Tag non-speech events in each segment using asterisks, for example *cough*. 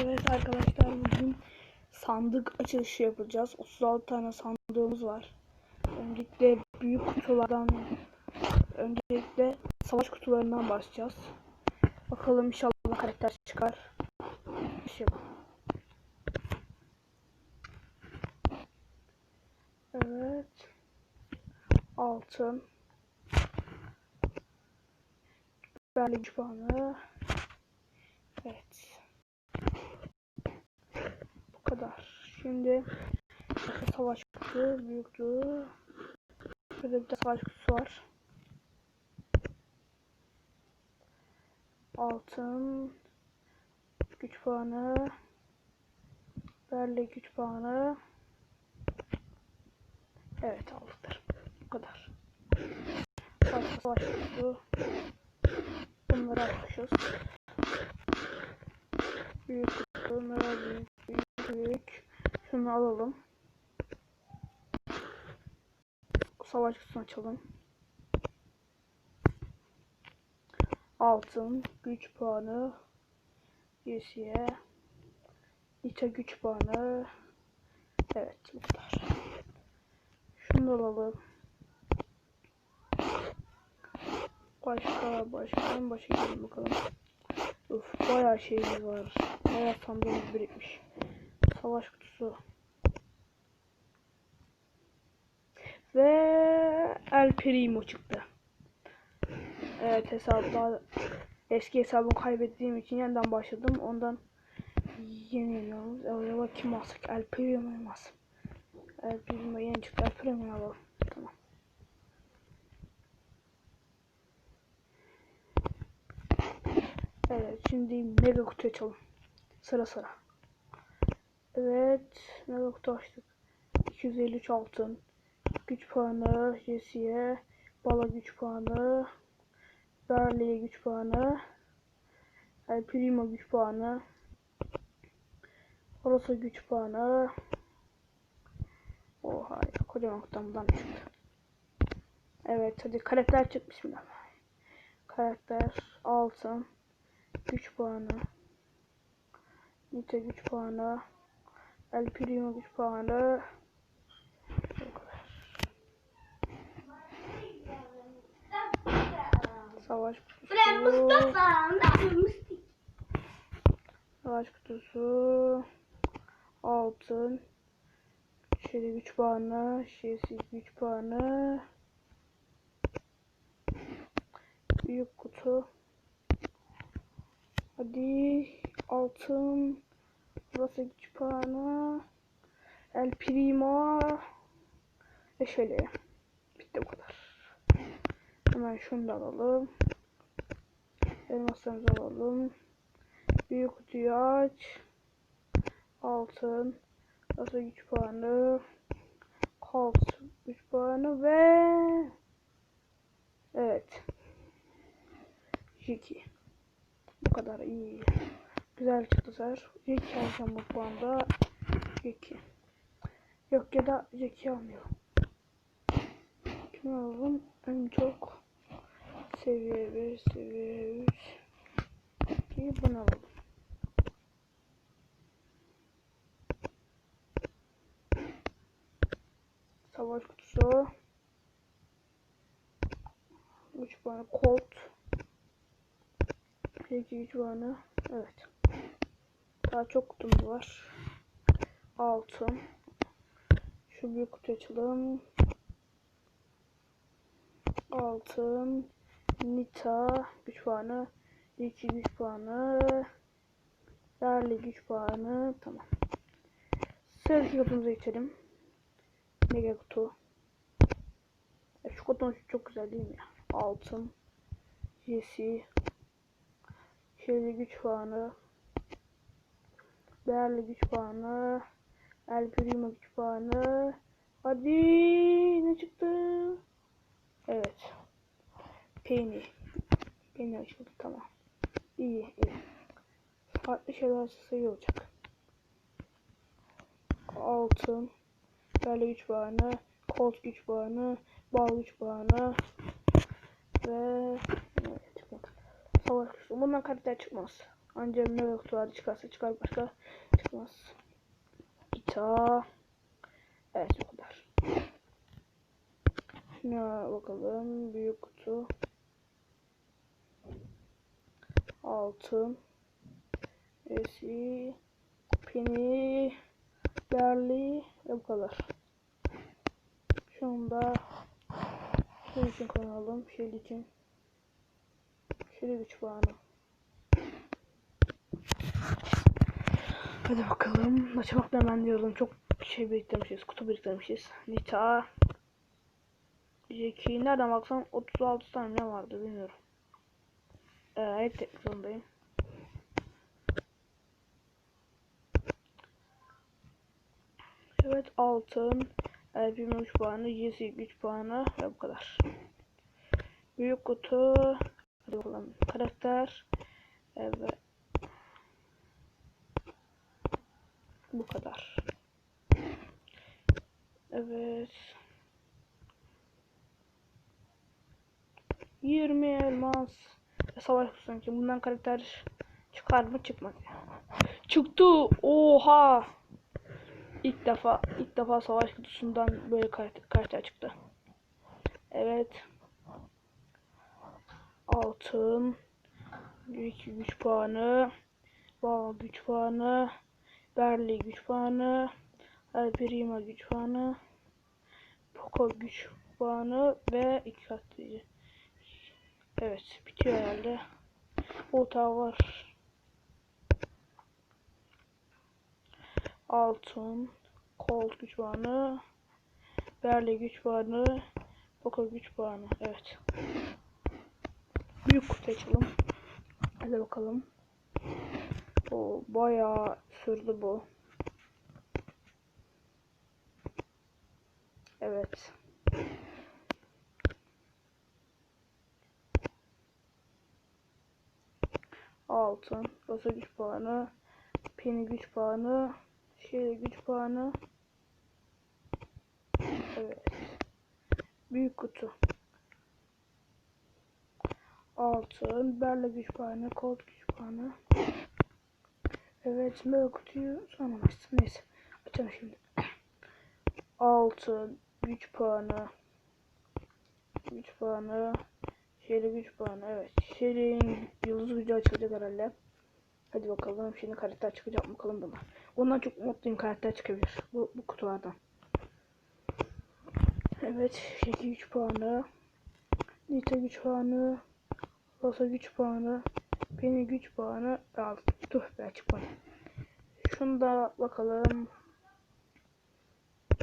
Evet arkadaşlar bugün sandık açılışı yapacağız. 36 tane sandığımız var. Öncelikle büyük kutulardan öncelikle savaş kutularından başlayacağız. Bakalım inşallah karakter çıkar. Şey. Evet. Altın. Güç puanı. Evet. Bu kadar. Şimdi savaş kutusu büyüklüğü. Şurada bir savaş kutusu var. Altın. Güç puanı. Berle güç puanı. Evet aldılar. Bu kadar. Başka savaş kutusu. Bunları atmışız. Büyük bunlara büyük büyük büyük. Şunu alalım. Savaş kutusunu açalım. Altın güç puanı Yesiye İçe güç puanı Evet bu. Şunu da alalım. Başka başka en başa gidelim bakalım. Uf bayağı şeyimiz var. Bayağı sandığımız birikmiş. Savaş kutusu. Ve El Primo çıktı. Evet hesapta eski hesabımı kaybettiğim için yeniden başladım. Ondan yeni yeniyoruz. Acaba kim alsak? El Primo'yu mu alsak? El Primo yeni çıktı. El Primo'yu alalım. Tamam. Evet şimdi mega kutu açalım. Sıra sıra. Evet mega kutu açtık. 253 altın. Güç puanı Jesse'ye. Bala güç puanı. Berli'ye güç puanı. El Primo güç puanı. Orası güç puanı. Oha ya kocaman kutumdan çıktı. Evet hadi karakter çık bismillah. Karakter altın. Güç puanı. Nite güç puanı. El Primo güç puanı. Savaş kutusu. Savaş kutusu. Altın. Şöyle güç puanı. Şeysiz güç puanı. Büyük kutu. Hadi altın. Burası güç puanı. El Primo. Ve şöyle. Bitti bu kadar. Hemen şunu da alalım. Elmaslarımızı alalım. Büyük kutuyu aç. Altın. Burası güç puanı. Colt güç puanı ve Evet. Jiki. Bu kadar iyi. Güzel çıktı sar. Jeki alacağım bu puanda. Jeki. Yok ya da Jeki almıyorum. Kim alalım? En çok seviye 1, seviye 3. İyi bunu alalım. Savaş kutusu. 3 puanı Colt. 2 3 puanı. Evet. Daha çok kutumuz var. Altın. Şu büyük kutu açalım. Altın. Nita güç puanı. 2 güç puanı. Yerli güç puanı. Tamam. Sıradaki kutumuza geçelim. Mega kutu. E, şu kutunun çok güzel değil mi ya? Altın. Jesse. Şöyle güç puanı. Değerli güç puanı. El Primo güç puanı. Hadi ne çıktı? Evet. Penny. Penny açıldı tamam. İyi iyi. Farklı şeyler iyi olacak. Altın. Değerli güç puanı. Colt güç puanı. Bal güç puanı. Ve. Savaş kuşu. Bundan karakter çıkmaz. Ancak ne yoktu çıkarsa çıkar başka çıkmaz. İta. Evet bu kadar. Şuna bakalım. Büyük kutu. Altın. Esi. Pini. Berli. Ve bu kadar. Şunu da şey için koyalım. Şey için. Şöyle güç puanı. Hadi bakalım. Açmak da hemen diyorum. Çok şey biriktirmişiz. Kutu biriktirmişiz. Nita. Jackie. Nereden baksan 36 tane ne vardı bilmiyorum. Ee, hep tek zorundayım. Evet altın. Elbim 3 puanı. Jesse güç puanı. Ve bu kadar. Büyük kutu. Hadi bakalım. Karakter. Evet. Bu kadar. Evet. 20 elmas. Savaş kutusu ki bundan karakter çıkar mı çıkmaz. Çıktı. Oha. İlk defa ilk defa savaş kutusundan böyle karakter çıktı. Evet. Altın. Büyük güç puanı. Bağ güç puanı. Berli güç puanı. El güç puanı. Poco güç puanı ve iki katlayıcı. Evet bitiyor herhalde. Ota var. Altın. Colt güç puanı. Berli güç puanı. Poco güç puanı. Evet. Büyük kutu açalım. Hadi bakalım. O bayağı sürdü bu. Evet. Altın, Rosa güç puanı, Penny güç puanı, şey güç puanı. Evet. Büyük kutu. Altın, Berle güç puanı, Colt güç puanı. Evet, böyle kutuyu sonra açtım. Neyse, açalım şimdi. *clears throat* Altın, güç puanı, güç puanı, şeyli güç puanı. Evet, şeyin yıldız gücü açılacak herhalde. Hadi bakalım, şimdi karakter çıkacak bakalım buna. Ondan çok mutluyum karakter çıkabilir bu, bu kutulardan. Evet, şeyli güç puanı, Nita güç puanı, Rosa güç puanı, Penny güç puanı aldım. Dur be çıkmadı. Şunu da bakalım.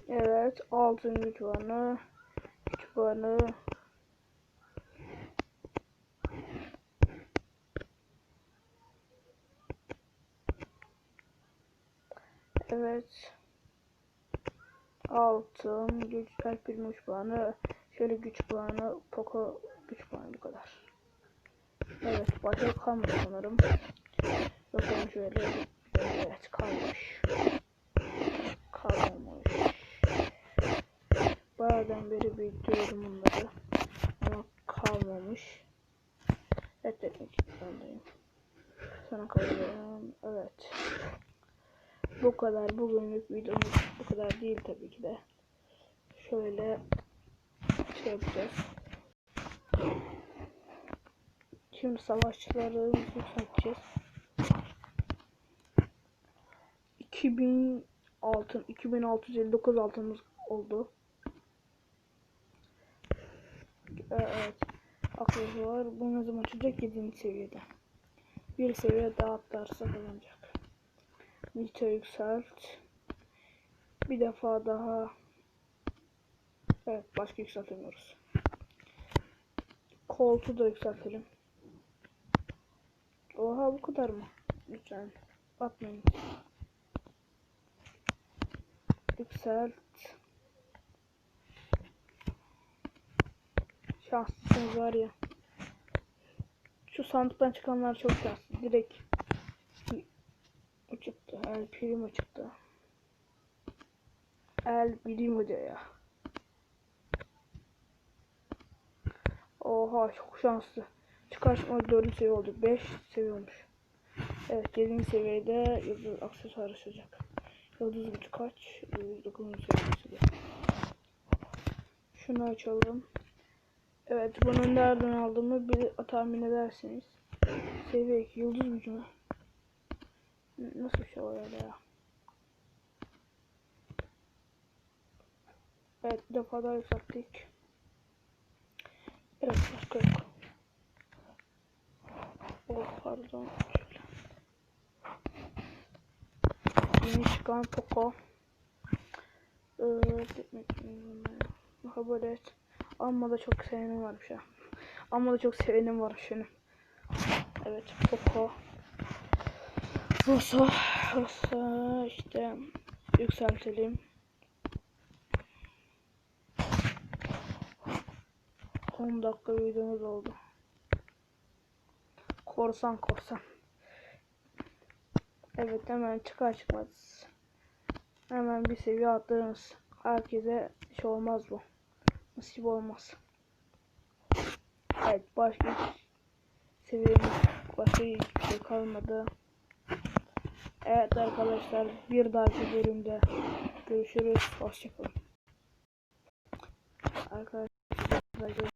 Evet altın güç puanı. Güç puanı. Evet. Altın güç el güç puanı. Şöyle güç puanı. Poco güç puanı bu kadar. Evet başka kalmadı sanırım. Bakalım şöyle. Evet kalmış. Kalmamış. Bayağıdan beri büyütüyorum bunları. Ama kalmamış. Evet etmek zorundayım. Sana kalıyorum. Evet. Bu kadar. Bugünlük videomuz bu kadar değil tabii ki de. Şöyle şey yapacağız. Şimdi savaşçılarımızı yükselteceğiz. 2000 altın 2659 altınımız oldu. Evet. Aklımız var. Bu ne zaman açılacak? 7. seviyede. Bir seviye daha atlarsa kazanacak. Nita yükselt. Bir defa daha. Evet. Başka yükseltemiyoruz. Koltuğu da yükseltelim. Oha bu kadar mı? Lütfen. Bakmayın. Yükselt. Şanslısınız var ya. Şu sandıktan çıkanlar çok şanslı. Direkt o. El Primo çıktı. El Primo diyor ya. Oha çok şanslı. Çıkartma 4 seviye oldu. 5 seviye olmuş. Evet 7. seviyede yıldız aksesuar açacak. Yıldız gücü kaç? 9. seviyesi. Şunu açalım. Evet bunu nereden aldığımı bir tahmin edersiniz. Seviye 2 yıldız gücü mü? Nasıl bir şey öyle ya? Evet bir defa daha yükselttik. Evet başka yok. Pardon. Yeni çıkan Poco. Ee, kabul et. Amma da çok sevenim varmış ha. Amma da çok sevenim var şunu. Evet Poco. Rosa. Rosa işte yükseltelim. 10 dakika videomuz oldu. Korsan korsan. Evet hemen çıkar çıkmaz. Hemen bir seviye attığımız herkese şey olmaz bu. Nasip olmaz. Evet başka seviyemiz başka hiçbir şey kalmadı. Evet arkadaşlar bir dahaki bölümde görüşürüz. Hoşçakalın. Arkadaşlar.